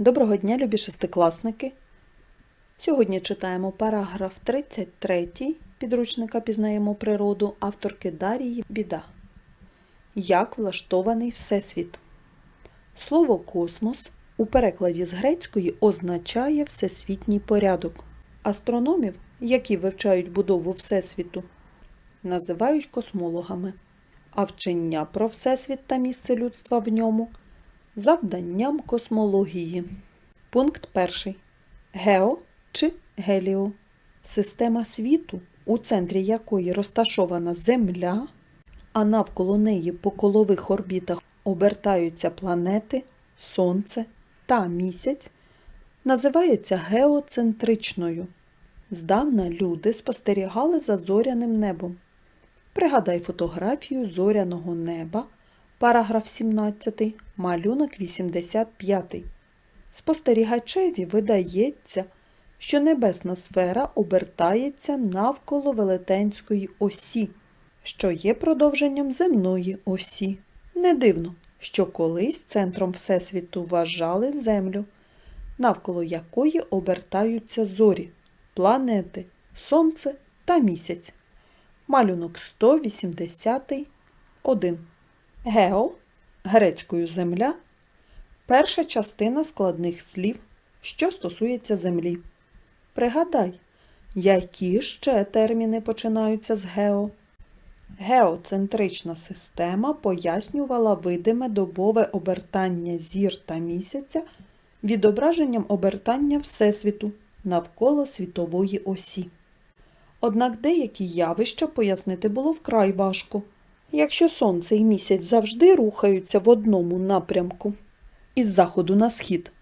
Доброго дня, любі шестикласники! Сьогодні читаємо параграф 33 підручника Пізнаємо природу авторки Дарії Біда. Як влаштований Всесвіт? Слово космос у перекладі з грецької означає всесвітній порядок. Астрономів, які вивчають будову Всесвіту, називають космологами, а вчення про Всесвіт та місце людства в ньому завданням космології. Пункт перший. Гео чи геліо система світу, у центрі якої розташована Земля, а навколо неї по колових орбітах обертаються планети, Сонце та Місяць, називається геоцентричною. Здавна люди спостерігали за зоряним небом. Пригадай фотографію зоряного неба, параграф 17, малюнок 85. Спостерігачеві видається, що небесна сфера обертається навколо велетенської осі, що є продовженням земної осі. Не дивно, що колись центром Всесвіту вважали Землю, навколо якої обертаються зорі, планети, Сонце та місяць. Малюнок 181. Гео грецькою земля перша частина складних слів, що стосується землі. Пригадай, які ще терміни починаються з гео. Геоцентрична система пояснювала видиме добове обертання зір та місяця відображенням обертання Всесвіту навколо світової осі. Однак деякі явища пояснити було вкрай важко, якщо сонце і місяць завжди рухаються в одному напрямку із заходу на схід,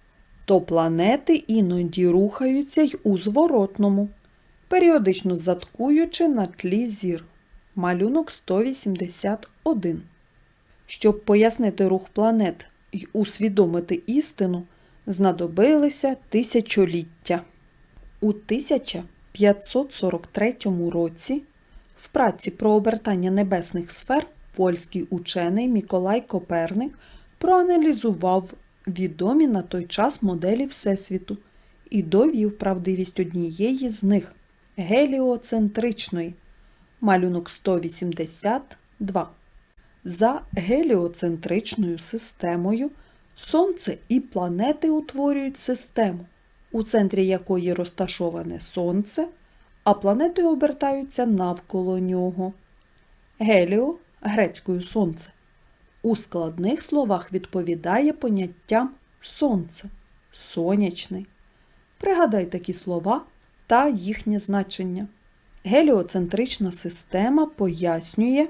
то планети іноді рухаються й у зворотному, періодично заткуючи на тлі зір. Малюнок 181. Щоб пояснити рух планет і усвідомити істину, знадобилися тисячоліття. У 1543 році в праці про обертання небесних сфер польський учений Миколай Коперник проаналізував відомі на той час моделі Всесвіту і довів правдивість однієї з них геліоцентричної. Малюнок 182. За геліоцентричною системою Сонце і планети утворюють систему, у центрі якої розташоване Сонце, а планети обертаються навколо нього. Геліо грецькою сонце у складних словах відповідає поняттям сонце, сонячний. Пригадай такі слова та їхнє значення. Геліоцентрична система пояснює,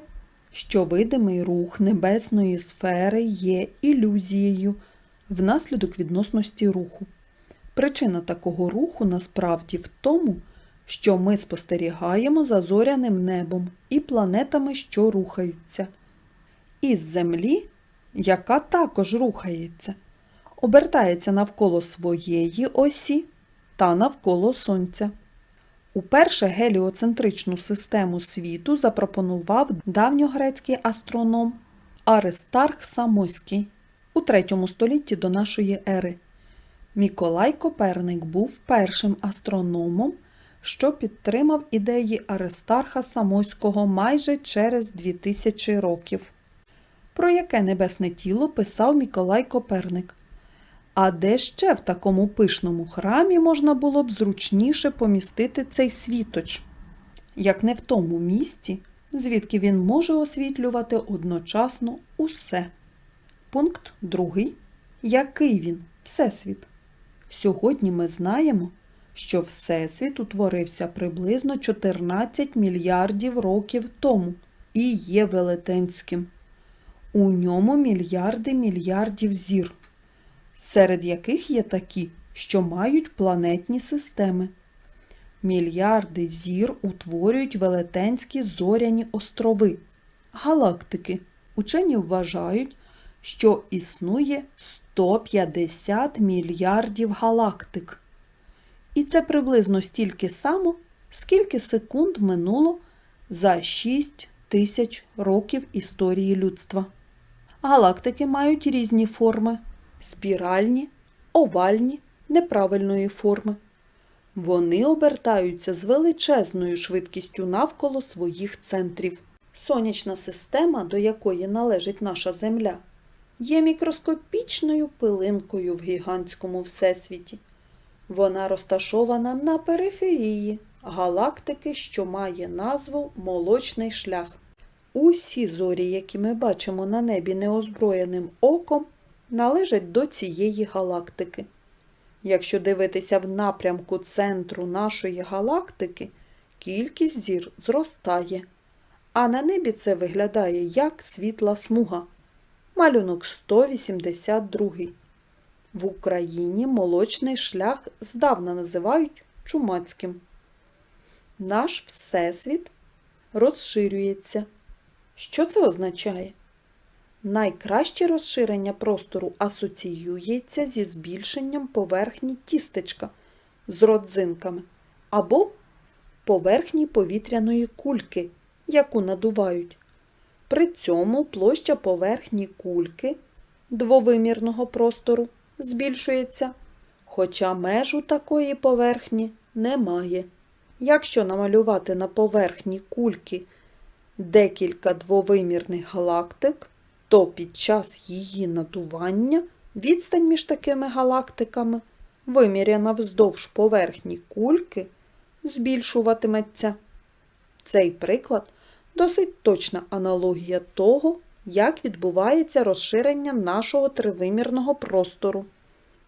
що видимий рух небесної сфери є ілюзією внаслідок відносності руху. Причина такого руху насправді в тому, що ми спостерігаємо за зоряним небом і планетами, що рухаються. Із Землі, яка також рухається, обертається навколо своєї осі та навколо Сонця. Уперше геліоцентричну систему світу запропонував давньогрецький астроном Аристарх Самоський у 3 столітті до нашої ери. Миколай Коперник був першим астрономом, що підтримав ідеї Аристарха Самоського майже через 2000 років. Про яке небесне тіло писав Миколай Коперник? А де ще в такому пишному храмі можна було б зручніше помістити цей світоч, як не в тому місці, звідки він може освітлювати одночасно усе. Пункт другий. Який він Всесвіт? Сьогодні ми знаємо, що Всесвіт утворився приблизно 14 мільярдів років тому і є велетенським. У ньому мільярди мільярдів зір серед яких є такі, що мають планетні системи. Мільярди зір утворюють велетенські зоряні острови, галактики. Учені вважають, що існує 150 мільярдів галактик. І це приблизно стільки само, скільки секунд минуло за 6 тисяч років історії людства. Галактики мають різні форми спіральні, овальні неправильної форми. Вони обертаються з величезною швидкістю навколо своїх центрів. Сонячна система, до якої належить наша Земля, є мікроскопічною пилинкою в гігантському всесвіті. Вона розташована на периферії галактики, що має назву Молочний шлях. Усі зорі, які ми бачимо на небі неозброєним оком, належать до цієї галактики. Якщо дивитися в напрямку центру нашої галактики, кількість зір зростає, а на небі це виглядає як світла смуга. Малюнок 182. В Україні молочний шлях здавна називають чумацьким. Наш Всесвіт розширюється. Що це означає? Найкраще розширення простору асоціюється зі збільшенням поверхні тістечка з родзинками або поверхні повітряної кульки, яку надувають. При цьому площа поверхні кульки двовимірного простору збільшується, хоча межу такої поверхні немає. Якщо намалювати на поверхні кульки декілька двовимірних галактик, то під час її надування відстань між такими галактиками, виміряна вздовж поверхні кульки, збільшуватиметься. Цей приклад досить точна аналогія того, як відбувається розширення нашого тривимірного простору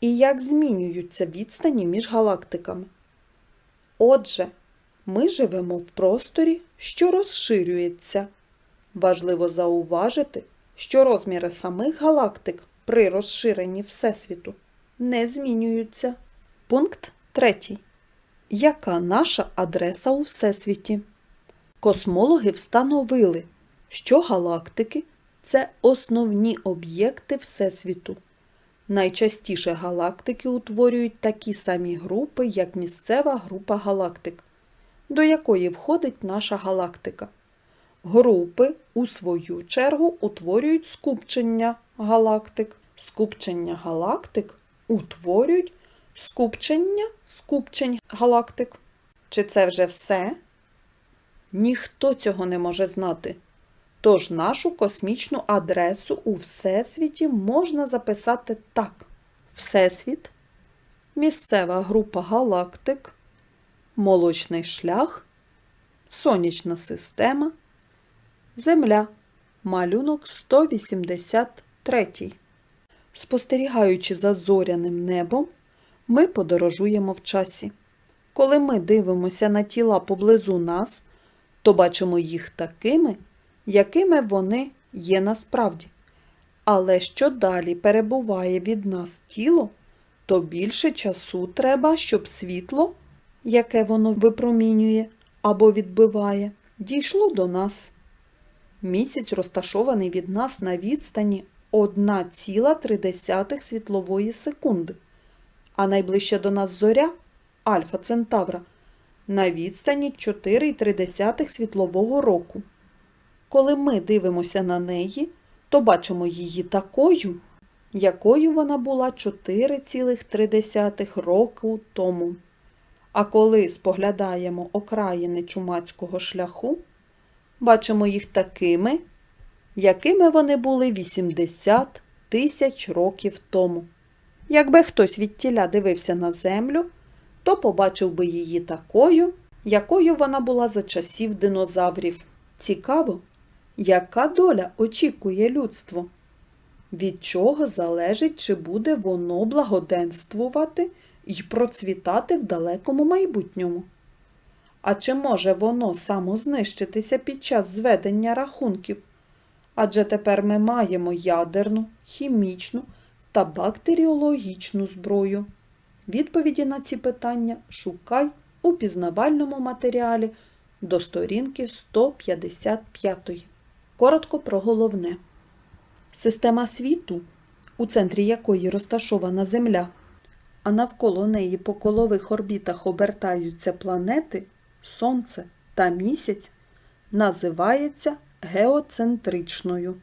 і як змінюються відстані між галактиками. Отже, ми живемо в просторі, що розширюється. Важливо зауважити, що розміри самих галактик при розширенні Всесвіту не змінюються. Пункт 3. Яка наша адреса у Всесвіті? Космологи встановили, що галактики це основні об'єкти Всесвіту. Найчастіше галактики утворюють такі самі групи, як місцева група галактик, до якої входить наша галактика. Групи, у свою чергу, утворюють скупчення галактик. Скупчення галактик утворюють скупчення скупчень галактик. Чи це вже все? Ніхто цього не може знати. Тож нашу космічну адресу у Всесвіті можна записати так: Всесвіт, місцева група галактик, молочний шлях, сонячна система, Земля, малюнок 183. Спостерігаючи за зоряним небом, ми подорожуємо в часі. Коли ми дивимося на тіла поблизу нас, то бачимо їх такими, якими вони є насправді. Але що далі перебуває від нас тіло, то більше часу треба, щоб світло, яке воно випромінює або відбиває, дійшло до нас. Місяць розташований від нас на відстані 1,3 світлової секунди, а найближча до нас зоря Альфа Центавра на відстані 4,3 світлового року. Коли ми дивимося на неї, то бачимо її такою, якою вона була 4,3 року тому. А коли споглядаємо окраїни чумацького шляху, бачимо їх такими, якими вони були 80 тисяч років тому. Якби хтось від тіля дивився на землю, то побачив би її такою, якою вона була за часів динозаврів. Цікаво, яка доля очікує людство? Від чого залежить, чи буде воно благоденствувати і процвітати в далекому майбутньому? А чи може воно самознищитися під час зведення рахунків? Адже тепер ми маємо ядерну, хімічну та бактеріологічну зброю. Відповіді на ці питання шукай у пізнавальному матеріалі до сторінки 155. Коротко про головне. Система світу, у центрі якої розташована Земля, а навколо неї по колових орбітах обертаються планети, Сонце та Місяць, називається геоцентричною.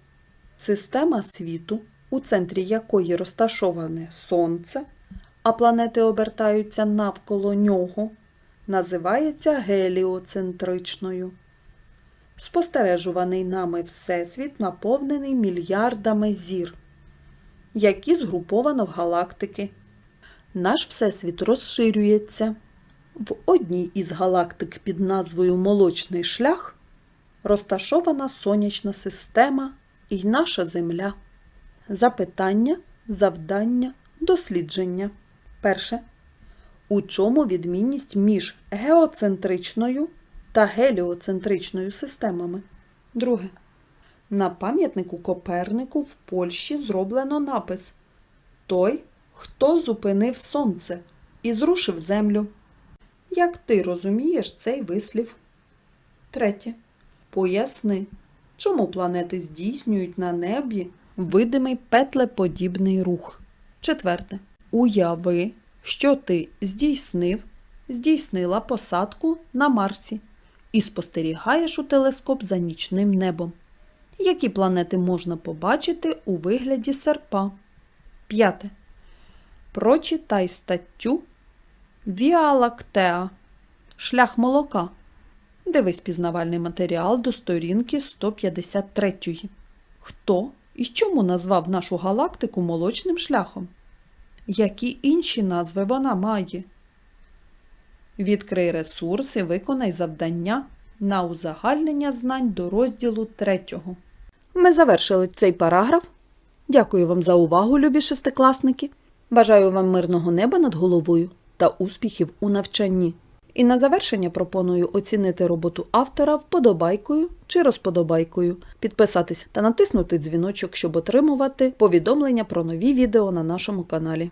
Система світу, у центрі якої розташоване Сонце, а планети обертаються навколо нього, називається геліоцентричною. Спостережуваний нами Всесвіт наповнений мільярдами зір, які згруповано в галактики. Наш Всесвіт розширюється. В одній із галактик під назвою Молочний шлях розташована сонячна система і наша Земля. Запитання, завдання, дослідження. Перше. У чому відмінність між геоцентричною та геліоцентричною системами? Друге. На пам'ятнику Копернику в Польщі зроблено напис Той, хто зупинив сонце і зрушив землю. Як ти розумієш цей вислів? Третє. Поясни, чому планети здійснюють на небі видимий петлеподібний рух. Четверте. Уяви, що ти здійснив, здійснила посадку на Марсі і спостерігаєш у телескоп за нічним небом. Які планети можна побачити у вигляді серпа? П'яте. Прочитай статтю Віа Лактеа. Шлях молока. Дивись пізнавальний матеріал до сторінки 153. Хто і чому назвав нашу галактику молочним шляхом? Які інші назви вона має? Відкрий ресурс і виконай завдання на узагальнення знань до розділу 3. Ми завершили цей параграф. Дякую вам за увагу, любі шестикласники. Бажаю вам мирного неба над головою та успіхів у навчанні. І на завершення пропоную оцінити роботу автора вподобайкою чи розподобайкою, підписатись та натиснути дзвіночок, щоб отримувати повідомлення про нові відео на нашому каналі.